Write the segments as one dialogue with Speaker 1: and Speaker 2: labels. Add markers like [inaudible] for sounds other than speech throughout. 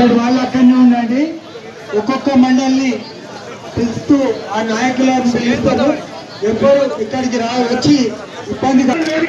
Speaker 1: అక్కడి వాళ్ళు అక్కడనే ఉండండి. ఒక్కొక్క మండలిని పిలుస్తూ ఆ నాయకులను పిలుస్తారు. ఎవ్వరు ఇక్కడికి రా వచ్చి ఇబ్బంది
Speaker 2: సైడ్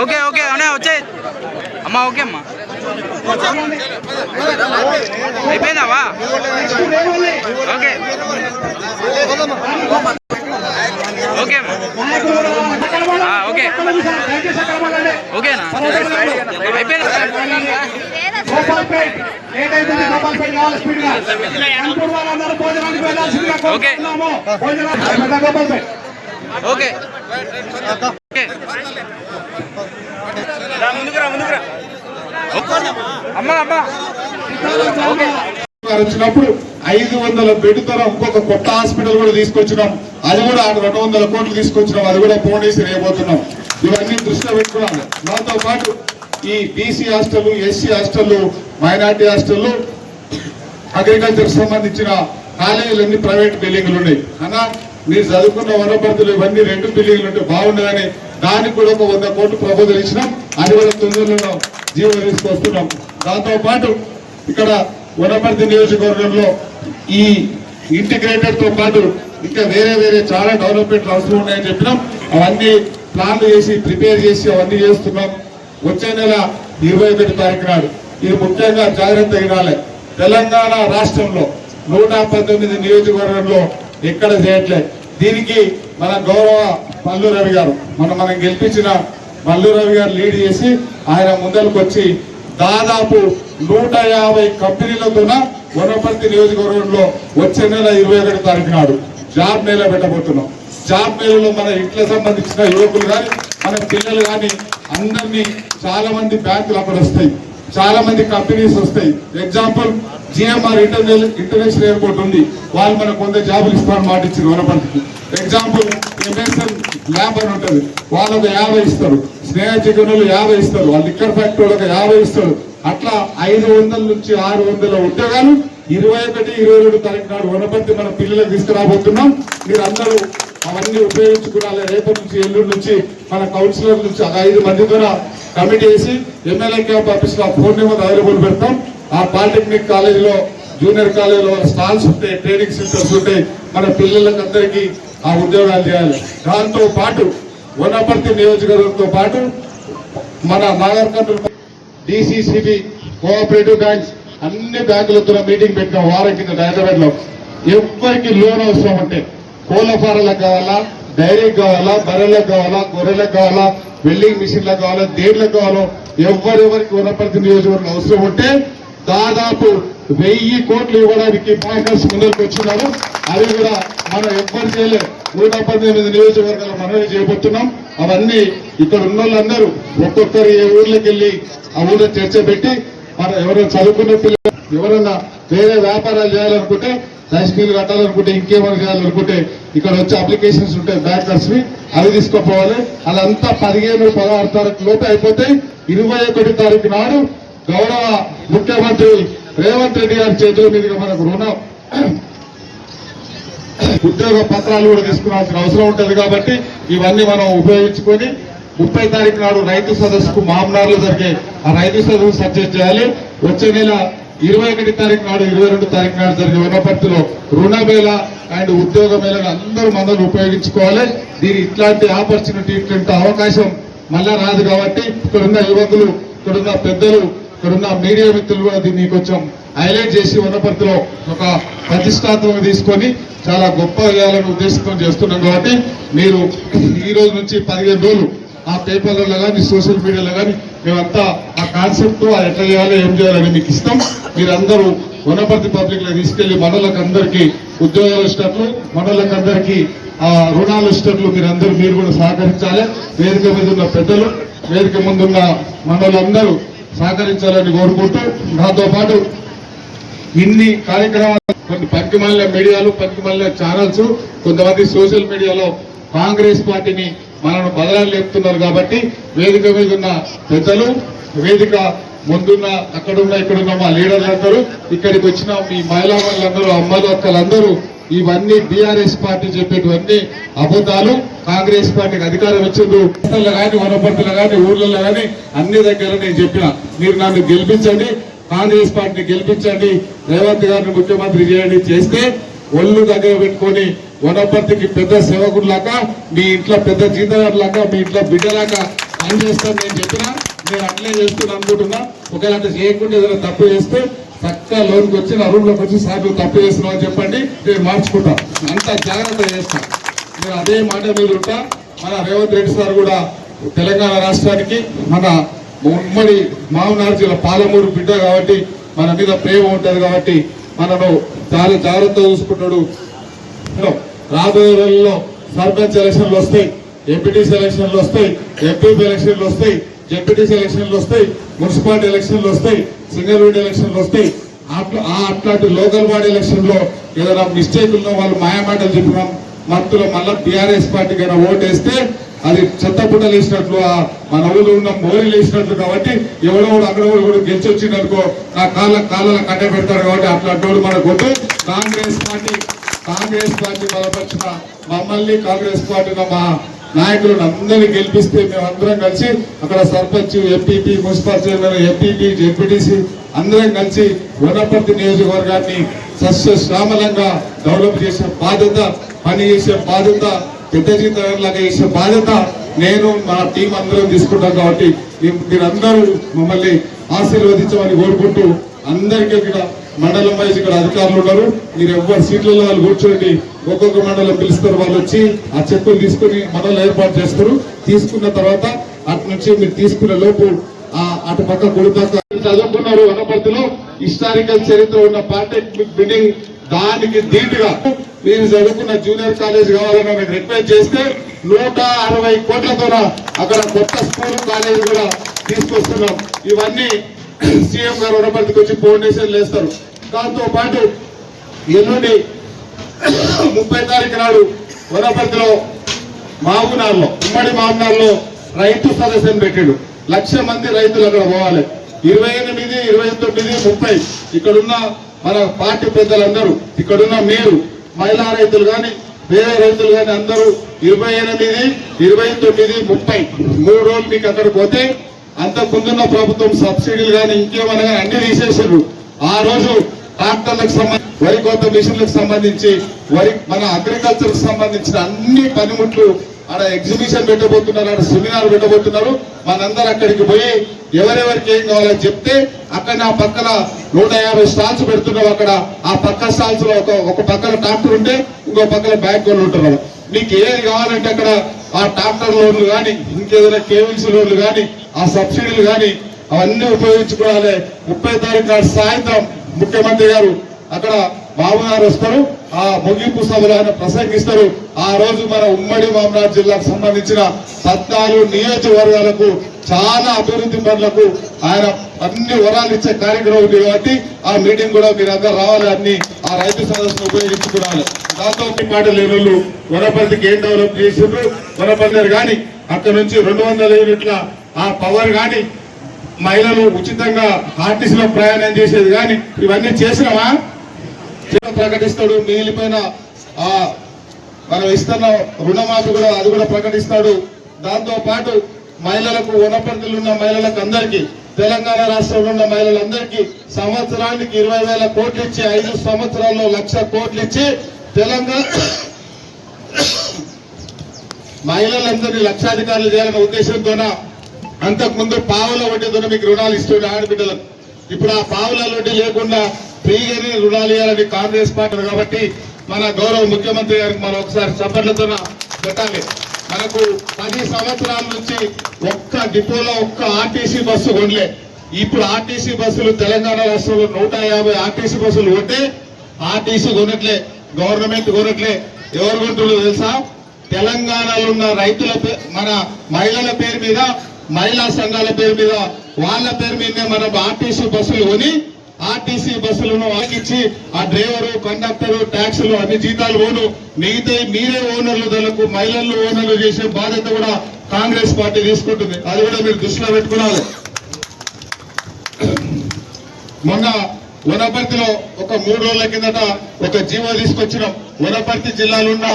Speaker 3: ఓకే ఓకే అవునా వచ్చాయి అమ్మా ఓకే అమ్మా. అయిపోయిందావా? ఓకే. ఓకే అమ్మా. ఓకే. ఓకేనా? అయిపోయిందా?
Speaker 1: ఓకే. ఓకే. ఓకే గోపాల్పేట్ కావాలి స్పీడ్గా కాన్పూర్ వాళ్ళందరూ భోజనానికి వెళ్ళాల్సిందిగా
Speaker 3: ఓకే.
Speaker 1: కోరుతున్నాము భోజనానికి పెద్ద గోపాల్పేట్
Speaker 3: ఓకే ఓకే అమ్మా అమ్మా.
Speaker 4: వచ్చినప్పుడు ఐదు వందల బెడ్ ధర ఇంకొక కొత్త హాస్పిటల్ కూడా తీసుకొచ్చినాం. అది కూడా రెండు వందల కోట్లు తీసుకొచ్చినాం. అది కూడా ఫౌండేషన్ రేయబోతున్నాం ఇవన్నీ దృష్టిలో పెట్టుకున్నాం దాంతో పాటు ఈ BC hostel SC hostel minority hostel agriculture సంబంధించిన కాలేజీలన్నీ ప్రైవేట్ బిల్డింగ్లు ఉన్నాయి. అన్నా మీరు చదువుకున్న వనపర్తులు ఇవన్నీ రెండు బిల్డింగ్లు ఉంటే బాగుండదని దానికి కూడా ఒక వంద కోట్లు ప్రపోజల్ ఇచ్చినాం. అది కూడా తొందరలో జీవో తీసుకొస్తున్నాం దాంతో పాటు ఇక్కడ వనపర్తి నియోజకవర్గంలో ఈ ఇంటిగ్రేటెడ్తో పాటు ఇంకా వేరే వేరే చాలా డెవలప్మెంట్ అవసరం ఉన్నాయని చెప్పినాం. అవన్నీ ప్లాన్లు చేసి ప్రిపేర్ చేసి అవన్నీ చేస్తున్నాం. వచ్చే నెల ఇరవై ఒకటి తారీఖు నాడు. ఇది ముఖ్యంగా జాగ్రత్త వినాలి. తెలంగాణ రాష్ట్రంలో నూట పంతొమ్మిది నియోజకవర్గంలో ఎక్కడ చేయట్లేదు. దీనికి మన గౌరవ మల్లు రవి గారు. మనం మనం గెలిపించిన మల్లు రవి గారు లీడ్ చేసి ఆయన ముందరకు వచ్చి దాదాపు నూట యాభై కంపెనీలతోన వనపర్తి నియోజకవర్గంలో వచ్చే నెల ఇరవై ఒకటి తారీఖు నాడు జాబ్ మేళ పెట్టబోతున్నాం. జాబ్ మేళలో మన ఇంట్లో సంబంధించిన యువకులు కానీ మన పిల్లలు కానీ అందరినీ చాలా మంది బ్యాంకులు అక్కడ వస్తాయి. చాలా మంది కంపెనీస్ వస్తాయి. Example GMR international international airport ఉంది. వాళ్ళు మనకు కొంత జాబులు ఇస్తారని మాట ఇచ్చింది వనపర్తికి ఎగ్జాంపుల్ ఎంఎస్ఎల్ ల్యాబ్ అని ఉంటుంది. వాళ్ళకు యాభై ఇస్తారు. స్నేహ చికెన్లు యాభై ఇస్తారు. వాళ్ళు లిక్కర్ ఫ్యాక్టరీ వాళ్ళకి యాభై ఇస్తారు. అట్లా ఐదు వందల నుంచి ఆరు వందల ఉద్యోగాలు ఇరవై ఒకటి ఇరవై రెండు తారీఖు నాడు వనపర్తి మన పిల్లలకు తీసుకురాబోతున్నాం. మీరు అందరూ అవన్నీ ఉపయోగించుకోవాలి. రేపటి నుంచి ఎల్లుండి నుంచి మన కౌన్సిలర్ నుంచి ఒక ఐదు మంది ద్వారా కమిటీ వేసి ఎమ్మెల్యే క్యాంప్ ఆఫీస్లో ఫోన్ నెంబర్ అవైలబుల్ పెడతాం. ఆ పాలిటెక్నిక్ కాలేజీలో జూనియర్ కాలేజీలో స్టాల్స్ ఉంటాయి ట్రైనింగ్ సెంటర్స్ ఉంటాయి. మన పిల్లలకు అందరికీ ఆ ఉద్యోగాలు చేయాలి. దాంతో పాటు వనపర్తి నియోజకవర్గంతో పాటు మన Nagar Kurnool DCCB cooperative banks అన్ని బ్యాంకులతో మీటింగ్ పెట్టిన. వారం కింద హైదరాబాద్లో ఎవరికి లోన్ అవసరం అంటే కోళ్ళ ఫారాలకు కావాలా డైరీకి కావాలా బర్రెలకు కావాలా గొర్రెలకు కావాలా వెల్డింగ్ మిషన్లకు కావాలా దేడ్లకు కావాలో ఎవరెవరికి వనపర్తి నియోజకవర్గం అవసరం ఉంటే దాదాపు వెయ్యి కోట్లు ఇవ్వడానికి బ్యాంకర్స్ ముందరికి వచ్చినారు. అది కూడా మనం ఎవ్వరు చేయలేదు నూట పద్దెనిమిది నియోజకవర్గాలు మనమే చేయబోతున్నాం. అవన్నీ ఇక్కడ ఉన్న వాళ్ళందరూ ఒక్కొక్కరు ఏ ఊర్లోకి వెళ్ళి ఆ ఊళ్ళో చర్చ పెట్టి మనం ఎవరైనా చదువుకున్న పిల్లలు ఎవరైనా వేరే వ్యాపారాలు చేయాలనుకుంటే రైస్ కట్టాలనుకుంటే ఇంకేమైనా చేయాలనుకుంటే ఇక్కడ వచ్చే అప్లికేషన్స్ ఉంటాయి బ్యాంకర్స్వి అవి తీసుకుపోవాలి. అదంతా పదిహేను పదహారు తారీఖు లోపు అయిపోతే ఇరవై ఒకటి తారీఖు నాడు గౌరవ ముఖ్యమంత్రి రేవంత్ రెడ్డి గారి చేతుల మీదుగా మనకు రుణం. ఉద్యోగ పత్రాలు కూడా తీసుకురావాల్సిన అవసరం ఉంటుంది కాబట్టి ఇవన్నీ మనం ఉపయోగించుకొని ముప్పై తారీఖు నాడు రైతు సదస్సుకు మామనార్లో జరిగే ఆ రైతు సదస్సు సక్సెస్ చేయాలి. వచ్చే నెల ఇరవై ఒకటి తారీఖు నాడు ఇరవై రెండు తారీఖు నాడు జరిగే వనపర్తిలో రుణమేళ అండ్ ఉద్యోగ మేళను అందరూ మందరు ఉపయోగించుకోవాలి. దీని ఇట్లాంటి ఆపర్చునిటీ ఇట్లాంటి అవకాశం మళ్ళా రాదు కాబట్టి ఇక్కడున్న యువకులు ఇక్కడున్న పెద్దలు ఇక్కడున్న మీడియా మిత్రులు కూడా దీన్ని కొంచెం హైలైట్ చేసి వనపర్తిలో ఒక ప్రతిష్టాత్మక తీసుకొని చాలా గొప్ప చేయాలని ఉద్దేశంతో చేస్తున్నాం కాబట్టి మీరు ఈ రోజు నుంచి పదిహేను రోజులు ఆ పేపర్లలో కానీ సోషల్ మీడియాలో కానీ మేమంతా ఆ కాన్సెప్ట్ అది ఎట్లా చేయాలి ఏం చేయాలని మీకు ఇస్తాం. మీరందరూ వనపర్తి పబ్లిక్లో తీసుకెళ్ళి మనోళ్ళకి అందరికీ ఉద్యోగాలు ఇచ్చినట్లు మనోళ్ళకి అందరికీ ఆ రుణాలు ఇచ్చినట్లు మీరందరూ మీరు కూడా సహకరించాలి. వేదిక మీద ఉన్న పెద్దలు వేదిక ముందున్న మనోళ్ళందరూ సహకరించాలని కోరుకుంటూ నాతో పాటు ఇన్ని కార్యక్రమాలు కొన్ని పంకిమల్ల మీడియాలు పంకిమల్ల ఛానల్స్ కొంతమంది సోషల్ మీడియాలో కాంగ్రెస్ పార్టీని మనను బదలాలు లేపుతున్నారు కాబట్టి వేదిక మీద ఉన్న పెద్దలు వేదిక ముందున్న అక్కడున్న ఇక్కడున్న మా లీడర్లందరూ ఇక్కడికి వచ్చిన మీ మహిళా వాళ్ళందరూ అమ్మలు అక్కలందరూ ఇవన్నీ బీఆర్ఎస్ పార్టీ చెప్పేటివన్నీ అబద్ధాలు. కాంగ్రెస్ పార్టీకి అధికారం ఇచ్చిండ్రు కానీ వనపర్తిలో కానీ ఊర్లలో కానీ అన్ని దగ్గర నేను చెప్పిన మీరు నన్ను గెలిపించండి కాంగ్రెస్ పార్టీని గెలిపించండి రేవంత్ గారిని ముఖ్యమంత్రి చేయండి చేస్తే ఒళ్ళు దగ్గర పెట్టుకొని వనపర్తికి పెద్ద సేవకుడిలాగా మీ ఇంట్లో పెద్ద జీతగారులాగా మీ ఇంట్లో బిడ్డలాగా పనిచేస్తాను నేను చెప్పినా నేను అట్లే చేస్తున్నా అనుకుంటున్నా. ఒకవేళ అట్లా చేయకుండా ఏదైనా తప్పు చేస్తే చక్కగా లోన్కి వచ్చి నా రూమ్లోకి వచ్చి సార్ తప్పు చేస్తున్నావు అని చెప్పండి నేను మార్చుకుంటా. అంత జాగ్రత్త చేస్తా. నేను అదే మాట మీద ఉంటా మన రేవంత్ రెడ్డి సార్ కూడా తెలంగాణ రాష్ట్రానికి మన ఉమ్మడి మామనాడు జిల్లా పాలమూరు బిడ్డ కాబట్టి మన మీద ప్రేమ ఉంటుంది కాబట్టి మనను చాలా జాగ్రత్త చూసుకుంటాడు. రాబోయే రోజుల్లో సర్పంచ్ ఎలక్షన్లు వస్తాయి ఎంపీటీసీ ఎలక్షన్లు వస్తాయి ఎంపీపీ ఎలక్షన్లు వస్తాయి జెడ్పీటీసీ ఎలక్షన్లు వస్తాయి మున్సిపాలిటీ ఎలక్షన్లు వస్తాయి సింగల్ విండో ఎలక్షన్లు వస్తాయి. అట్లా ఆ అట్లాంటి లోకల్ బాడీ ఎలక్షన్లో ఏదైనా మిస్టేక్ ఉన్న వాళ్ళు మాయమాటలు చెప్పిన మత్తులో మళ్ళీ టీఆర్ఎస్ పార్టీకి అయినా ఓటేస్తే అది చెత్తపుట్టలు వేసినట్లు మన ఊళ్ళో ఉన్న మోరీలు వేసినట్లు కాబట్టి ఎవడో అక్కడ కూడా గెలిచి వచ్చిందనుకో నా కాళ్ళ కాళ్ళ కట్ట పెడతారు కాబట్టి అట్లాంటి వాడు మన కాంగ్రెస్ పార్టీ కాంగ్రెస్ పార్టీ బలపరిచిన మమ్మల్ని కాంగ్రెస్ పార్టీ మా నాయకులను అందరినీ గెలిపిస్తే మేమందరం కలిసి అక్కడ sarpanch MPP municipal chairman MPP ZPTC అందరం కలిసి వనపర్తి నియోజకవర్గాన్ని సస్యశ్రామలంగా డెవలప్ చేసే బాధ్యత పని చేసే బాధ్యత పెద్ద జీతంలాగా చేసే బాధ్యత నేను మా టీం అందరం తీసుకుంటాం కాబట్టి మీరందరూ మమ్మల్ని ఆశీర్వదించమని కోరుకుంటూ అందరికీ ఇక్కడ మండలం వైజ్ ఇక్కడ అధికారులు ఉన్నారు. మీరు ఎవరి సీట్లలో వాళ్ళు కూర్చోండి. ఒక్కొక్క మండలం పిలుస్తారు. వాళ్ళు వచ్చి ఆ చెక్కులు తీసుకుని మండలం ఏర్పాటు చేస్తారు. తీసుకున్న తర్వాత అటు నుంచి మీరు తీసుకున్న లోపు అటు పక్క గుడి పక్క చదువుకున్నారు వనపర్తిలో. హిస్టారికల్ చరిత్ర ఉన్న పాలిటెక్నిక్ బిల్డింగ్ దానికి ధీటుగా మీరు చదువుకున్న జూనియర్ కాలేజ్ కావాలని మేము రిక్వెస్ట్ చేస్తే నూట అరవై కోట్లతో అక్కడ కొత్త స్కూల్ కాలేజ్ కూడా తీసుకొస్తున్నాం. ఇవన్నీ సీఎం గారు వనపర్తికి వచ్చి ఫౌండేషన్ వేస్తారు దాంతో పాటు ఎల్లుండి ముప్పై తారీఖు నాడు వనపర్తిలో మామునార్లో ఉమ్మడి మాగునార్లో రైతు సదస్సును పెట్టాడు. లక్ష మంది రైతులు అక్కడ పోవాలి. ఇరవై ఎనిమిది ఇరవై తొమ్మిది ముప్పై. ఇక్కడున్న మన పార్టీ పెద్దలందరూ ఇక్కడున్న మీరు మహిళా రైతులు కానీ వేరే రైతులు కానీ అందరూ ఇరవై ఎనిమిది ఇరవై తొమ్మిది ముప్పై. మూడు రోజులు మీకు అక్కడ పోతే అంతకు ముందున్న ప్రభుత్వం సబ్సిడీలు కానీ ఇంకేమనగా అన్ని తీసేసారు ఆ రోజు ట్రాక్టర్లకు సంబంధించి వరి కోత మిషన్లకు సంబంధించి వరి మన అగ్రికల్చర్ సంబంధించిన అన్ని పనిముట్లు ఆడ ఎగ్జిబిషన్ పెట్టబోతున్నారు ఆడ సెమినార్ పెట్టబోతున్నారు. మనందరూ అక్కడికి పోయి ఎవరెవరికి ఏం కావాలో చెప్తే అక్కడ ఆ పక్కన నూట యాభై స్టాల్స్ పెడుతున్నావు అక్కడ. ఆ పక్క స్టాల్స్లో ఒక ఒక పక్కన ట్రాక్టర్ ఉంటే ఇంకో పక్కన బ్యాంక్ వాళ్ళు ఉంటున్నారు మీకు ఏది కావాలంటే అక్కడ ఆ ట్రాక్టర్ లోన్లు కానీ ఇంకేదైనా కేబుల్స్ లోన్లు కానీ ఆ సబ్సిడీలు కానీ అవన్నీ ఉపయోగించుకోవాలి. ముప్పై తారీఖు సాయంత్రం ముఖ్యమంత్రి గారు అక్కడ బాబు గారు వస్తారు. ఆ ముగింపు సభలో ఆయన ప్రసంగిస్తారు. ఆ రోజు మన ఉమ్మడి మామనాడు జిల్లాకు సంబంధించిన పద్నాలుగు నియోజకవర్గాలకు చాలా అభివృద్ధి పనులకు ఆయన అన్ని వరాలు ఇచ్చే కార్యక్రమం ఉంది కాబట్టి ఆ మీటింగ్ కూడా మీరు అందరూ రావాలి. అన్ని ఆ రైతు సదస్సును ఉపయోగించుకోవాలి. దాంతో మాట లేని వనపల్లికి ఏం డెవలప్ చేసిండ్రు? వనపర్తి కానీ అక్కడ నుంచి రెండు వందల యూనిట్ల ఆ పవర్ కానీ మహిళలు ఉచితంగా ఆర్టీసీలో ప్రయాణం చేసేది కానీ ఇవన్నీ చేసినామా ప్రకటిస్తాడు మిగిలిపోయిన ఆ మనం ఇస్తున్న రుణమాఫీ కూడా అది కూడా ప్రకటిస్తాడు. దాంతో పాటు మహిళలకు వనపర్తిలో ఉన్న మహిళలకు అందరికీ తెలంగాణ రాష్ట్రంలో ఉన్న మహిళలందరికీ సంవత్సరానికి ఇరవై వేల కోట్లు ఇచ్చి ఐదు సంవత్సరాల్లో లక్ష కోట్లు ఇచ్చి తెలంగాణ మహిళలందరినీ లక్షాధికారులు చేయాలనే ఉద్దేశంతోన అంతకుముందు పావుల వడ్డీతో మీకు రుణాలు ఇస్తుండే ఆడబిడ్డలకు ఇప్పుడు ఆ పావుల వడ్డీ లేకుండా ఫ్రీగానే రుణాలు ఇవ్వాలని కాంగ్రెస్ పార్టీ కాబట్టి మన గౌరవ ముఖ్యమంత్రి గారికి మనం ఒకసారి చప్పట్లతో పెట్టాలి. మనకు పది సంవత్సరాల నుంచి ఒక్క డిపోలో ఒక్క ఆర్టీసీ బస్సు కొనలే. ఇప్పుడు ఆర్టీసీ బస్సులు తెలంగాణ రాష్ట్రంలో నూట యాభై ఆర్టీసీ బస్సులు కొంటే ఆర్టీసీ కొనట్లే గవర్నమెంట్ కొనట్లే. ఎవరు కొంటున్నారు తెలుసా? తెలంగాణలో ఉన్న రైతుల పే- మన మహిళల పేరు మీద మహిళా సంఘాల పేరు మీద వాళ్ళ పేరు మీదనే మనం ఆర్టీసీ బస్సులు కొని ఆర్టీసీ బస్సులను ఆగించి ఆ డ్రైవరు కండక్టర్ ట్యాక్సులు అన్ని జీతాలు ఓను మిగితే మీరే ఓనర్లు తనకు మహిళలు ఓనర్లు చేసే బాధ్యత కూడా కాంగ్రెస్ పార్టీ తీసుకుంటుంది. అది కూడా మీరు దృష్టిలో పెట్టుకున్నారు. మొన్న వనపర్తిలో ఒక మూడు రోజుల కిందట ఒక జీవో తీసుకొచ్చినాం. వనపర్తి జిల్లాలో ఉన్న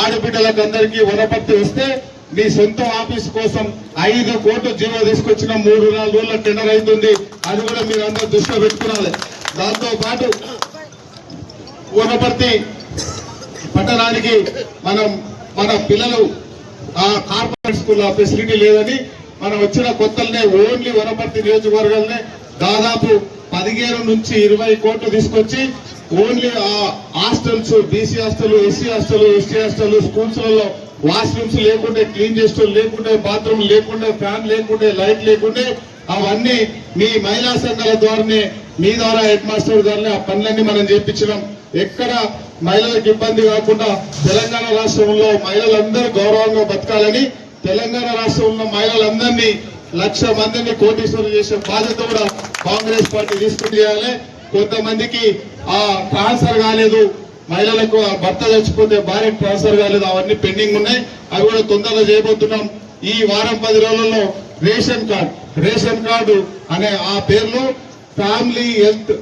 Speaker 4: ఆడబిడ్డలకు అందరికీ వనపర్తి వస్తే మీ సొంత ఆఫీస్ కోసం ఐదు కోట్ల జీవో తీసుకొచ్చిన మూడు నాలుగు రోజుల టెండర్ అవుతుంది అది కూడా మీరు అందరూ దృష్టిలో పెట్టుకోవాలి దాంతో పాటు వనపర్తి పట్టణానికి మనం మన పిల్లలు ఆ కార్పొరేట్ స్కూల్ ఫెసిలిటీ లేదని మనం వచ్చిన కొత్తలనే ఓన్లీ వనపర్తి నియోజకవర్గంలోనే దాదాపు పదిహేను నుంచి ఇరవై కోట్లు తీసుకొచ్చి ఓన్లీ ఆ hostels BC hostel SC hostel ST hostel స్కూల్స్లలో washrooms లేకుంటే క్లీన్ చేస్తూ లేకుంటే బాత్రూమ్ లేకుంటే ఫ్యాన్ లేకుంటే లైట్ లేకుంటే అవన్నీ మీ మహిళా సంఘాల ద్వారానే మీ ద్వారా హెడ్ మాస్టర్ ద్వారానే ఆ పనులన్నీ మనం చేపించినాం. ఎక్కడ మహిళలకు ఇబ్బంది కాకుండా తెలంగాణ రాష్ట్రంలో మహిళలందరూ గౌరవంగా బతకాలని తెలంగాణ రాష్ట్రంలో మహిళలందరినీ లక్ష మందిని కోటీశ్వరులు చేసే బాధ్యత కూడా కాంగ్రెస్ పార్టీ తీసుకుని చేయాలి. కొంతమందికి ఆ ట్రాన్స్ఫర్ కాలేదు. మహిళలకు ఆ భర్త చచ్చిపోతే భార్యకు ట్రాన్స్ఫర్ కాలేదు అవన్నీ పెండింగ్ ఉన్నాయి. అవి కూడా తొందరగా చేయబోతున్నాం. ఈ వారం పది రోజులలో రేషన్ కార్డ్ రేషన్ కార్డు అనే ఆ పేర్లు family health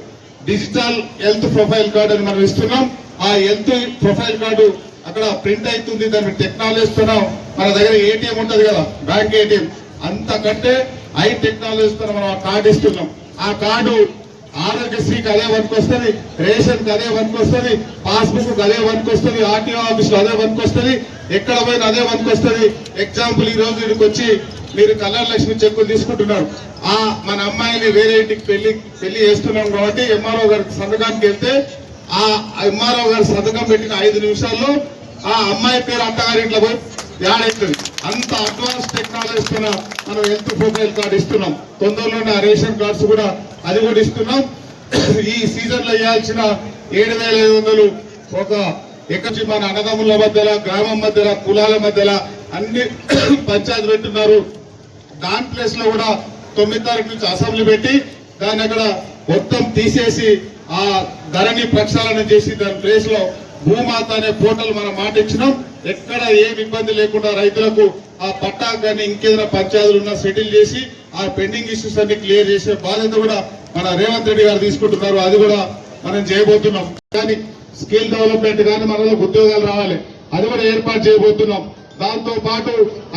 Speaker 4: digital health profile card అని మనం ఇస్తున్నాం. ఆ హెల్త్ ప్రొఫైల్ కార్డు అక్కడ ప్రింట్ అవుతుంది దాన్ని టెక్నాలజీ ఇస్తున్నాం. మన దగ్గర ఏటీఎం ఉంటుంది కదా బ్యాంక్ ఏటీఎం. అంతకంటే హై టెక్నాలజీతో మనం ఆ కార్డు ఇస్తున్నాం. ఆ కార్డు ఆరోగ్యశ్రీకి అదే వర్క్ వస్తుంది రేషన్కి అదే వర్క్ వస్తుంది పాస్బుక్ అదే వర్క్ వస్తుంది ఆర్టీఓ ఆఫీస్ అదే వర్క్ వస్తుంది ఎక్కడ పోయిన అదే వర్క్ వస్తుంది ఎగ్జాంపుల్ ఈ రోజు ఇక్కడికి వచ్చి మీరు కళ్యాణ లక్ష్మి చెక్కులు తీసుకుంటున్నారు. ఆ మన అమ్మాయిని వేరే ఇంటికి పెళ్ళి పెళ్ళి చేస్తున్నాం కాబట్టి ఎంఆర్ఓ గారి సంతకానికి వెళ్తే ఆ ఎంఆర్ఓ గారి సంతకం పెట్టిన ఐదు నిమిషాల్లో ఆ అమ్మాయి పేరు అత్తగారి ఇంట్లో పోయి యాడ్ అంత అడ్వాన్స్ టెక్నాలజీతో మనం హెల్త్ ప్రొఫైల్ కార్డు ఇస్తున్నాం. తొందరలోనే ఆ రేషన్ కార్డ్స్ కూడా అది కూడా ఇస్తున్నాం. ఈ సీజన్లో ఇవ్వాల్సిన ఏడు వేల ఐదు వందలు ఒక ఎక్కడి మన అన్నదమ్ముల మధ్యలో గ్రామం మధ్యలో కులాల మధ్యలో అన్ని [coughs] పంచాయతీ పెట్టున్నారు. దాని ప్లేస్లో కూడా తొమ్మిది తారీఖు నుంచి అసెంబ్లీ పెట్టి దాన్ని అక్కడ మొత్తం తీసేసి ఆ ధరని ప్రక్షాళన చేసి దాని ప్లేస్లో భూమాత అనే పోర్టల్ మనం మాట ఇచ్చినాం. ఎక్కడ ఏం ఇబ్బంది లేకుండా రైతులకు ఆ పట్టా కానీ ఇంకేదైనా పంచాయతీలు ఉన్నా సెటిల్ చేసి ఆ పెండింగ్ ఇష్యూస్ అన్ని క్లియర్ చేసే బాధ్యత కూడా మన రేవంత్ రెడ్డి గారు తీసుకుంటున్నారు. అది కూడా మనం చేయబోతున్నాం. కానీ స్కిల్ డెవలప్మెంట్ కానీ మనలో ఉద్యోగాలు రావాలి. అది కూడా ఏర్పాటు చేయబోతున్నాం. దాంతో పాటు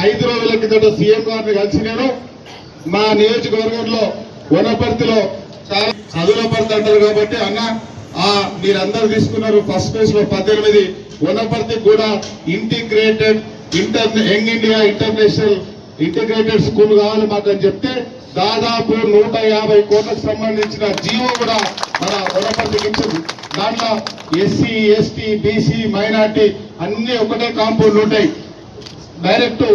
Speaker 4: ఐదు రోజుల కిందట సీఎం గారిని కలిసి నేను మా నియోజకవర్గంలో వనపర్తిలో చాలా చదువుల పర్తి అంటారు కాబట్టి అన్న ఆ మీరందరూ తీసుకున్నారు ఫస్ట్ ఫేజ్లో పద్దెనిమిది వనపర్తి కూడా integrated inter young India international integrated school కావాలి మాకు అని చెప్తే దాదాపు నూట యాభై కోట్లకు సంబంధించిన జీవో కూడా మన వనపర్తికి ఇచ్చింది. దాంట్లో ఎస్సీ ఎస్టీ బీసీ మైనార్టీ అన్ని ఒకటే కాంపౌండ్ ఉంటాయి. డైరెక్ట్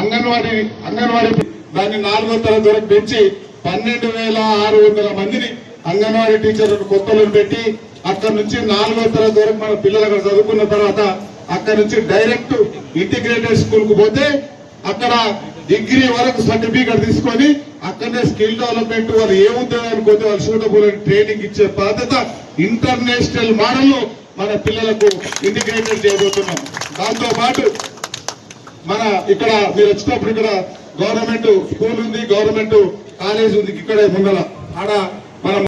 Speaker 4: అంగన్వాడీ అంగన్వాడీ దాన్ని నాలుగో తరగతి వరకు పెంచి పన్నెండు వేల ఆరు వందల మందిని అంగన్వాడీ టీచర్లను కొత్తలను పెట్టి అక్కడ నుంచి నాలుగో తరగతి వరకు మన పిల్లలు అక్కడ చదువుకున్న తర్వాత అక్కడ నుంచి డైరెక్ట్ ఇంటిగ్రేటెడ్ స్కూల్కు పోతే అక్కడ డిగ్రీ వరకు సర్టిఫికేట్ తీసుకొని అక్కడనే స్కిల్ డెవలప్మెంట్ వాళ్ళు ఏ ఉద్యోగానికి పోతే వాళ్ళు సూటబుల్ ట్రైనింగ్ ఇచ్చే బాధ్యత ఇంటర్నేషనల్ మోడల్ మన పిల్లలకు ఇంటిగ్రేటెడ్ చేయబోతున్నాం. దాంతో పాటు మన ఇక్కడ మీరు వచ్చినప్పుడు ఇక్కడ గవర్నమెంట్ స్కూల్ ఉంది గవర్నమెంట్ కాలేజ్ ఉంది ఇక్కడ ముందర ఆడ మనం